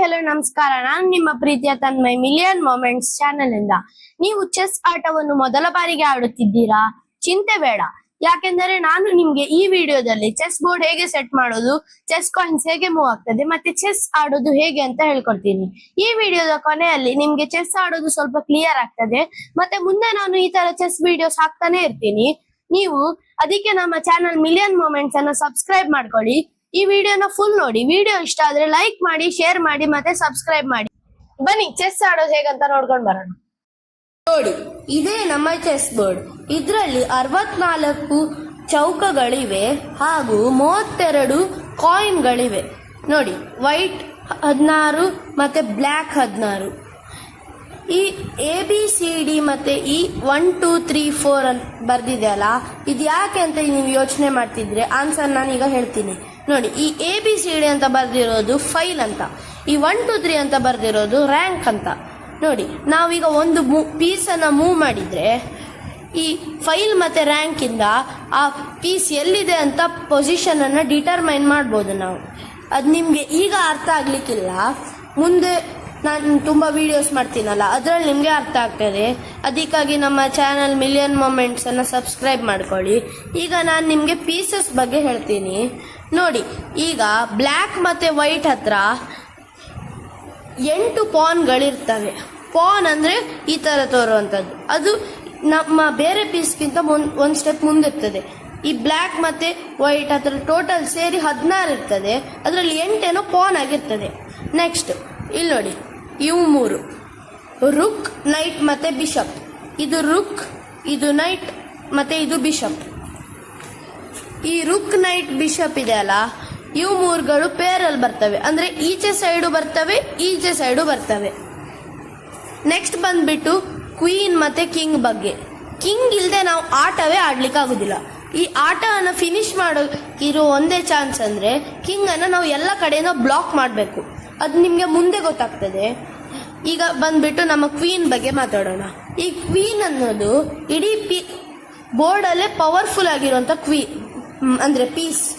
Hello, ನಮಸ್ಕಾರ. ನಾನು ನಿಮ್ಮ ಪ್ರೀತಿಯ ತನ್ಮೈ ಮಿಲಿಯನ್ ಮೊಮೆಂಟ್ಸ್ ಚಾನೆಲ್ ಇಂದ. ನೀವು ಚೆಸ್ ಆಟವನ್ನು ಮೊದಲ ಬಾರಿಗೆ ಆಡುತ್ತಿದ್ದೀರಾ? ಚಿಂತೆ ಬೇಡ. ಯಾಕೆಂದರೆ ನಾನು ನಿಮ್ಗೆ ಈ ವಿಡಿಯೋದಲ್ಲಿ ಚೆಸ್ ಬೋರ್ಡ್ ಹೇಗೆ ಸೆಟ್ ಮಾಡೋದು ಚೆಸ್ ಕಾಯಿನ್ಸ್ ಹೇಗೆ ಮೂವ್ ಆಗ್ತದೆ, ಮತ್ತೆ ಚೆಸ್ ಆಡೋದು ಹೇಗೆ ಅಂತ ಹೇಳ್ಕೊಡ್ತೀನಿ. ಈ ವಿಡಿಯೋದ ಕೊನೆಯಲ್ಲಿ ನಿಮ್ಗೆ ಚೆಸ್ ಆಡೋದು ಸ್ವಲ್ಪ ಕ್ಲಿಯರ್ ಆಗ್ತದೆ, ಮತ್ತೆ ಮುಂದೆ ನಾನು ಈ ತರ ಚೆಸ್ ವಿಡಿಯೋಸ್ ಹಾಕ್ತಾನೆ ಇರ್ತೀನಿ. ನೀವು ಅದಕ್ಕೆ ನಮ್ಮ ಚಾನಲ್ ಮಿಲಿಯನ್ ಮೂಮೆಂಟ್ಸ್ ಅನ್ನು ಸಬ್ಸ್ಕ್ರೈಬ್ ಮಾಡ್ಕೊಳ್ಳಿ. ಈ ವಿಡಿಯೋನ ಫುಲ್ ನೋಡಿ. ವಿಡಿಯೋ ಇಷ್ಟ ಆದ್ರೆ ಲೈಕ್ ಮಾಡಿ ಶೇರ್ ಮಾಡಿ, ಮತ್ತೆ ಸಬ್ಸ್ಕ್ರೈಬ್ ಮಾಡಿ. ಬನ್ನಿ ಚೆಸ್ ಆಡೋದು ಹೇಗಂತ ನೋಡ್ಕೊಂಡ್ ಬರೋಣ. ನೋಡಿ ಇದೇ ನಮ್ಮ ಚೆಸ್ ಬೋರ್ಡ್ ಇದರಲ್ಲಿ ಅರವತ್ನಾಲ್ಕು ಚೌಕಗಳಿವೆ ಹಾಗೂ ಮೂವತ್ತೆರಡು ಕಾಯಿನ್ಗಳಿವೆ ನೋಡಿ ವೈಟ್ ಹದಿನಾರು ಮತ್ತೆ ಬ್ಲ್ಯಾಕ್ ಹದಿನಾರು. ಈ ಎ ಬಿ ಸಿ ಮತ್ತೆ ಈ ಒನ್ ಟೂ ತ್ರೀ ಫೋರ್ ಅಂತ ಬರ್ದಿದೆಯಲ್ಲ ಇದು ಯಾಕೆ ಅಂತ ನೀವು ಯೋಚನೆ ಮಾಡ್ತಿದ್ರೆ ಆನ್ಸರ್ ನಾನು ಈಗ ಹೇಳ್ತೀನಿ. ನೋಡಿ, ಈ ಎ ಬಿ ಸಿ ಡಿ ಅಂತ ಬರೆದಿರೋದು ಫೈಲ್ ಅಂತ. ಈ ಒನ್ ಟು ತ್ರೀ ಅಂತ ಬರ್ದಿರೋದು ರ್ಯಾಂಕ್ ಅಂತ. ನೋಡಿ, ನಾವೀಗ ಒಂದು ಮೂ ಪೀಸನ್ನು ಮೂವ್ ಮಾಡಿದ್ರೆ ಈ ಫೈಲ್ ಮತ್ತೆ ರ್ಯಾಂಕ್ ಇಂದ ಆ ಪೀಸ್ ಎಲ್ಲಿದೆ ಅಂತ ಪೊಸಿಷನ್ ಅನ್ನ ಡಿಟರ್ಮೈನ್ ಮಾಡ್ಬೋದು ನಾವು. ಅದು ನಿಮಗೆ ಈಗ ಅರ್ಥ ಆಗಲಿಕ್ಕಿಲ್ಲ. ಮುಂದೆ ನಾನು ತುಂಬ ವಿಡಿಯೋಸ್ ಮಾಡ್ತೀನಲ್ಲ, ಅದರಲ್ಲಿ ನಿಮಗೆ ಅರ್ಥ ಆಗ್ತದೆ. ಅದಕ್ಕಾಗಿ ನಮ್ಮ ಚಾನಲ್ ಮಿಲಿಯನ್ ಮೊಮೆಂಟ್ಸ್ ಅನ್ನ ಸಬ್ಸ್ಕ್ರೈಬ್ ಮಾಡ್ಕೊಳ್ಳಿ. ಈಗ ನಾನು ನಿಮಗೆ ಪೀಸಸ್ ಬಗ್ಗೆ ಹೇಳ್ತೀನಿ. ನೋಡಿ, ಈಗ ಬ್ಲ್ಯಾಕ್ ಮತ್ತು ವೈಟ್ ಹತ್ರ ಎಂಟು ಪಾನ್ಗಳಿರ್ತವೆ ಪಾನ್ ಅಂದರೆ ಈ ಥರ ತೋರುವಂಥದ್ದು. ಅದು ನಮ್ಮ ಬೇರೆ ಪೀಸ್ಗಿಂತ ಒಂದು ಸ್ಟೆಪ್ ಮುಂದಿರ್ತದೆ. ಈ ಬ್ಲ್ಯಾಕ್ ಮತ್ತು ವೈಟ್ ಹತ್ರ ಟೋಟಲ್ ಸೇರಿ ಹದಿನಾರು ಇರ್ತದೆ. ಅದರಲ್ಲಿ ಎಂಟೇನೋ ಪಾನ್ ಆಗಿರ್ತದೆ. ನೆಕ್ಸ್ಟ್ ಇಲ್ಲಿ ನೋಡಿ ಇವು ಮೂರು. ರುಕ್, ನೈಟ್ ಮತ್ತೆ ಬಿಷಪ್. ಇದು ರುಕ್, ಇದು ನೈಟ್ ಮತ್ತೆ ಇದು ಬಿಷಪ್. ಈ ರುಕ್, ನೈಟ್, ಬಿಷಪ್ ಇದೆ ಅಲ್ಲ, ಇವು ಮೂರುಗಳು ಪೇರಲ್ಲಿ ಬರ್ತವೆ. ಅಂದ್ರೆ ಈಚೆ ಸೈಡು ಬರ್ತವೆ, ಈಚೆ ಸೈಡು ಬರ್ತವೆ. ನೆಕ್ಸ್ಟ್ ಬಂದ್ಬಿಟ್ಟು ಕ್ವೀನ್ ಮತ್ತೆ ಕಿಂಗ್ ಬಗ್ಗೆ. ಕಿಂಗ್ ಇಲ್ಲದೆ ನಾವು ಆಟವೇ ಆಡ್ಲಿಕ್ಕೆ ಆಗುದಿಲ್ಲ. ಈ ಆಟವನ್ನು ಫಿನಿಶ್ ಮಾಡೋಕ್ಕಿರೋ ಒಂದೇ ಚಾನ್ಸ್ ಅಂದ್ರೆ ಕಿಂಗ್ ಅನ್ನ ನಾವು ಎಲ್ಲ ಕಡೆಯಿಂದ ಬ್ಲಾಕ್ ಮಾಡಬೇಕು. ಅದು ನಿಮಗೆ ಮುಂದೆ ಗೊತ್ತಾಗ್ತದೆ. ಈಗ ಬಂದ್ಬಿಟ್ಟು ನಮ್ಮ ಕ್ವೀನ್ ಬಗ್ಗೆ ಮಾತಾಡೋಣ. ಈ ಕ್ವೀನ್ ಅನ್ನೋದು ಇಡೀ ಪಿ ಬೋರ್ಡಲ್ಲೇ ಪವರ್ಫುಲ್ ಆಗಿರುವಂಥ ಕ್ವೀನ್ ಅಂದ್ರೆ ಪೀಸ್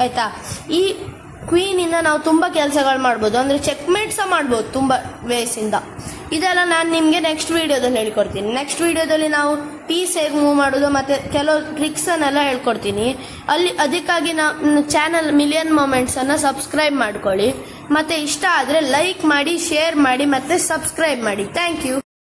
ಆಯಿತಾ? ಈ ಕ್ವೀನ್ ಇಂದ ನಾವು ತುಂಬಾ ಕೆಲಸಗಳು ಮಾಡ್ಬೋದು. ಅಂದ್ರೆ ಚೆಕ್ಮೇಟ್ ಸಹ ಮಾಡ್ಬೋದು ತುಂಬಾ ವೇಸಿಂದ ಇಂದ. ಇದೆಲ್ಲ ನಾನು ನಿಮಗೆ ನೆಕ್ಸ್ಟ್ ವಿಡಿಯೋದಲ್ಲಿ ಹೇಳ್ಕೊಡ್ತೀನಿ. ನೆಕ್ಸ್ಟ್ ವಿಡಿಯೋದಲ್ಲಿ ನಾವು ಪೀಸ್ ಹೇಗೆ ಮೂವ್ ಮಾಡೋದು ಮತ್ತೆ ಕೆಲವು ಟ್ರಿಕ್ಸ್ ಅನ್ನೆಲ್ಲ ಹೇಳ್ಕೊಡ್ತೀನಿ. ಅಲ್ಲಿ ಅದಕ್ಕಾಗಿ ನಮ್ಮ ಚಾನಲ್ ಮಿಲಿಯನ್ ಮೊಮೆಂಟ್ಸ್ ಅನ್ನ ಸಬ್ಸ್ಕ್ರೈಬ್ ಮಾಡ್ಕೊಳ್ಳಿ. ಮತ್ತೆ ಇಷ್ಟ ಆದ್ರೆ ಲೈಕ್ ಮಾಡಿ ಶೇರ್ ಮಾಡಿ, ಮತ್ತೆ ಸಬ್ಸ್ಕ್ರೈಬ್ ಮಾಡಿ. Thank you